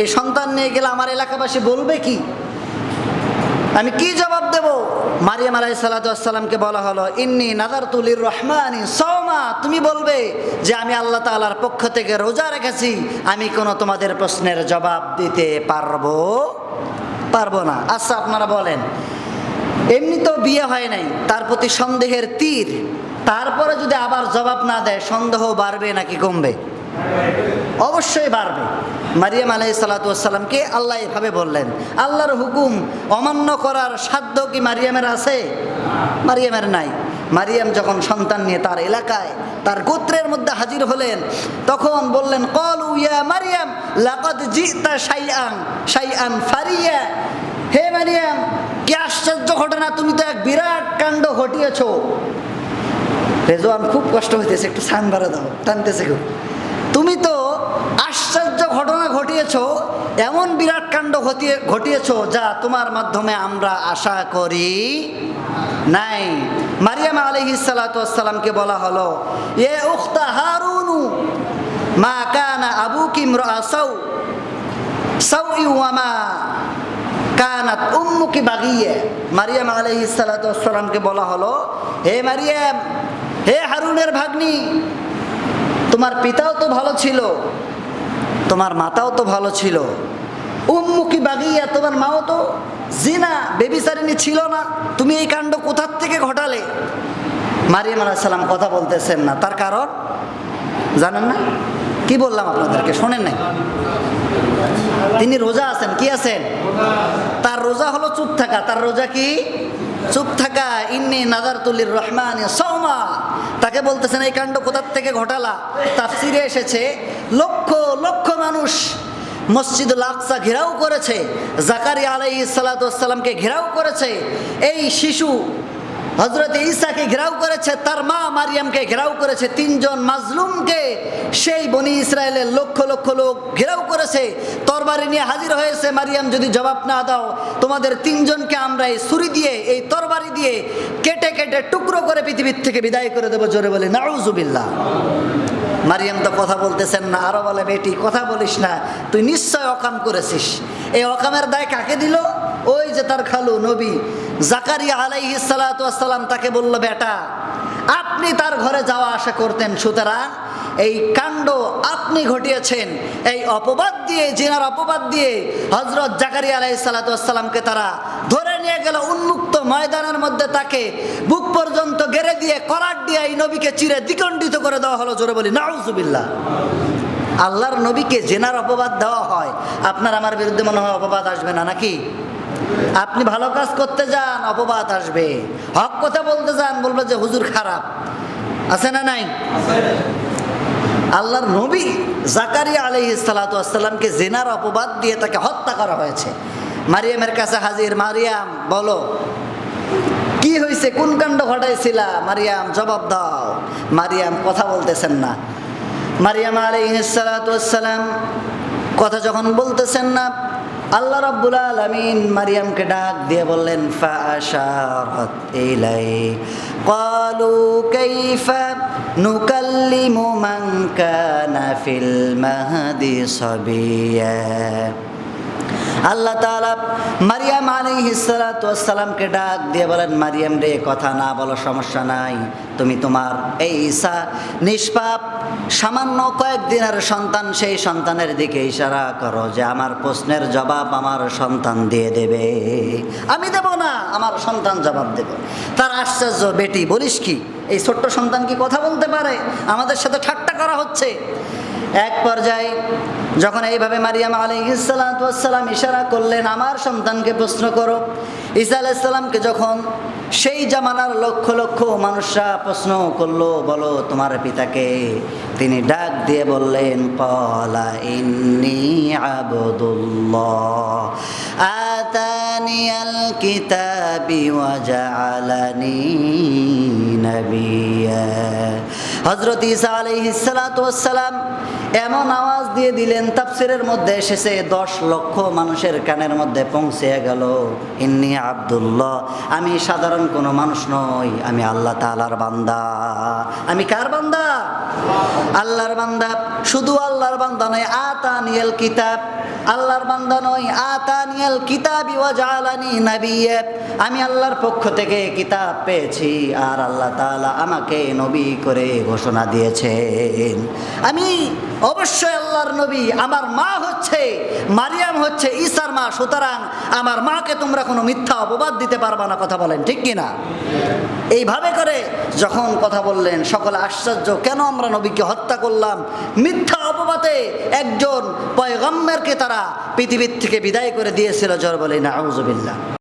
এই সন্তান নিয়ে গেলে আমার এলাকাবাসী বলবে কি? আমি কি জবাব দেব? মারিয়াম আলাই সালাতামকে বলা হলো, ইন্নি নাদার তুলির রহমানি সৌমা তুমি বলবে যে, আমি আল্লাহ তালার পক্ষ থেকে রোজা রেখেছি। আমি কোনো তোমাদের প্রশ্নের জবাব দিতে পারব পারব না। আচ্ছা আপনারা বলেন, এমনি তো বিয়ে হয় নাই, তার প্রতি সন্দেহের তীর। তারপরে যদি আবার জবাব না দেয়, সন্দেহ বাড়বে নাকি কমবে? অবশ্যই বাড়বে। মারিয়াম আলাই সালাতামকে আল্লাহ এভাবে বললেন, আল্লাহর হুকুম অমান্য করার সাধ্য কি মারিয়ামের আছে? মারিয়ামের নাই। মারিয়াম যখন সন্তান নিয়ে তার এলাকায়, তার গোত্রের মধ্যে হাজির হলেন, তখন বললেন, কল উইয়া মারিয়াম, লাকদ জিতা সাইয়ান সাইয়ান ফারিয়া। হে মারিয়াম, কি আশ্চর্য ঘটনা, তুমি তো এক বিরাট কাণ্ড ঘটিয়েছ। রেজওয়ান খুব কষ্ট হইতেছে, একটু সান বাড়া দাও, টানতেছে খুব। তুমি তো ঘটিয়েছ এমন বিরাট কাণ্ড ঘটিয়ে, ঘটিয়েছ যা তোমার মাধ্যমে আমরা আশা করি নাই। মারিয়াম আলহি সালাতামকে বলা হলো, এ উখতা হারুনু, মা কানা আবু কিমর সাউ সাউ ইউমা কানাত উম্মুকি বাগিয়ে। মারিয়াম আলহি সালাতামকে বলা হলো, হে মারিয়াম, হে হারুনের ভাগ্নি, তোমার পিতাও তো ভালো ছিল তোমার মাতাও তো ভালো ছিল। উম্মুখী বাগিয়া? তোমার মাও তো জিনা বেবিচারিনী ছিল না। তুমি এই কাণ্ড কোথার থেকে ঘটালে? মারিয়াম সাল্লাম কথা বলতেছেন না। তার কারণ? জানেন না? কি বললাম আপনাদেরকে? শোনেন নাই। তিনি রোজা আছেন, কি আছেন? তার রোজা হলো চুপ থাকা। তার রোজা কি? চুপ থাকা। ইন্নি নাদার তুলির রহমান সৌমা তাকে বলতেছেন, এই কাণ্ড কোথার থেকে ঘটালা? তার তাফসিরে এসেছে লক্ষ লক্ষ মানুষ মসজিদুল আকসা ঘেরাও করেছে জাকারি আলাই সালাতামকে ঘেরাও করেছে, এই শিশু হজরত ঈসাকে ঘেরাও করেছে, তার মা মারিয়ামকে ঘেরাও করেছে, তিনজন মাজলুমকে সেই বনি ইসরায়েলের লক্ষ লক্ষ লোক ঘেরাও করেছে, তরবারি নিয়ে হাজির হয়েছে। মারিয়াম, যদি জবাব না দাও, তোমাদের তিনজনকে আমরা এই ছুরি দিয়ে, এই তরবারি দিয়ে কেটে কেটে টুকরো করে পৃথিবীর থেকে বিদায় করে দেবো, জোরে বলে, নাউজুবিল্লাহ। মারিয়াম তো কথা বলতেছেন না, আরও বলে, বেটি, কথা বলিস না, তুই নিশ্চয় অকাম করেছিস। এই অকামের দায় কাকে দিল? ওই যে তার খালু নবী, জাকারিয়া আলাইহি সালাম তাকে বলল, বেটা, আপনি তার ঘরে যাওয়া আসা করতেন, সুতরাং এই কাণ্ড আপনি ঘটিয়েছেন, এই অপবাদ দিয়ে, জিনার অপবাদ দিয়ে হজরত জাকারি আলাই সালাতামকে তারা ধরে নিয়ে গেল উন্মুক্ত ময়দানের মধ্যে তাকে বুক পর্যন্ত গেড়ে দিয়ে করার দিয়ে এই নবীকে চিরে দ্বিখণ্ডিত করে দেওয়া হলো, জোরে বলি, নাউজুবিল্লাহ। আল্লাহর নবীকে জেনার অপবাদ দেওয়া হয়, আপনার আমার বিরুদ্ধে মনে হয় অপবাদ আসবে না, নাকি? আপনি ভালো কাজ করতে যান, অপবাদ আসবে। হক কথা বলতে যান, বলবে যে হুজুর খারাপ। আছে না নাই? আল্লাহর নবী জাকারিয়া আলহি সালাতামকে জেনার অপবাদ দিয়ে তাকে হত্যা করা হয়েছে। মারিয়ামের কাছে হাজির, মারিয়াম, বলো, কি হয়েছে কোন কাণ্ড ঘটাইছিলা? মারিয়াম, জবাব দাও। মারিয়াম কথা বলতেছেন না। মারিয়াম আলহিসালাম কথা যখন বলতেছেন না আল্লাহ রাব্বুল আলামিন মারিয়ামকে ডাক দিয়ে বললেন ফাশারাত ইলাই ক্বালু কাইফা নুকাল্লিমু মান কানা ফিল মাহদি সাবিয়া। আল্লাহ তাআলা মারিয়াম আলাইহিসসালামকে ডাক দিয়ে বলেন, মারিয়াম রে, কথা না বলো সমস্যা নাই। তুমি তোমার এই ঈসা নিষ্পাপ, সামান্য কয়েকদিনের সন্তান, সেই সন্তানের দিকে ইশারা করো যে আমার প্রশ্নের জবাব আমার সন্তান দিয়ে দেবে। আমি দেব না, আমার সন্তান জবাব দেবে। তার আশ্চর্য বেটি, বলিস কি? এই ছোট্ট সন্তান কি কথা বলতে পারে? আমাদের সাথে ঠাট্টা করা হচ্ছে। এক পর্যায়ে যখন এইভাবে মারিয়াম আলাইসালাম ইশারা করলেন, আমার সন্তানকে প্রশ্ন করো। ঈসা আলাইসাল্লামকে যখন সেই জামানার লক্ষ লক্ষ মানুষরা প্রশ্ন করল, বলো তোমার পিতাকে। তিনি ডাক দিয়ে বললেন পলা ইন্নি আবদুল্লাহ। আতানিয়াল কিতাবি ওয়াজআলানি নবিয়া হযরত ঈসা আলাইহিস সালাতু ওয়াস সালাম এমন আওয়াজ দিয়ে দিলেন, তাফসিরের মধ্যে এসেছে, দশ লক্ষ মানুষের কানের মধ্যে পৌঁছে গেল। ইন্নি আব্দুল্লাহ, আমি সাধারণ কোনো মানুষ নই, আমি আল্লাহ তালার বান্দা। আমি কার বান্দা? আল্লাহর বান্দা। শুধু আল্লাহর বান্দা নয় আতা নিয়েল কিতাব। আল্লাহর বান্দা নয় আতানিয়াল কিতাবি ওয়া জালানি নাবিয়্যা আমি আল্লাহর পক্ষ থেকে কিতাব পেয়েছি, আর আল্লাহ তাআলা আমাকে নবী করে ঘোষণা দিয়েছেন। আমি অবশ্যই আল্লাহর নবী, আমার মা হচ্ছে, মারিয়াম হচ্ছে ঈশার মা, সুতরাং আমার মাকে তোমরা কোনো মিথ্যা অপবাদ দিতে পারবা না, কথা বলেন, ঠিক কি না এইভাবে করে যখন কথা বললেন, সকলে আশ্চর্য, কেন আমরা নবীকে হত্যা করলাম? মিথ্যা অপবাদে একজন পয়গম্বরকে তারা পৃথিবীর থেকে বিদায় করে দিয়েছিল, জর বলে না আউজবিল্লা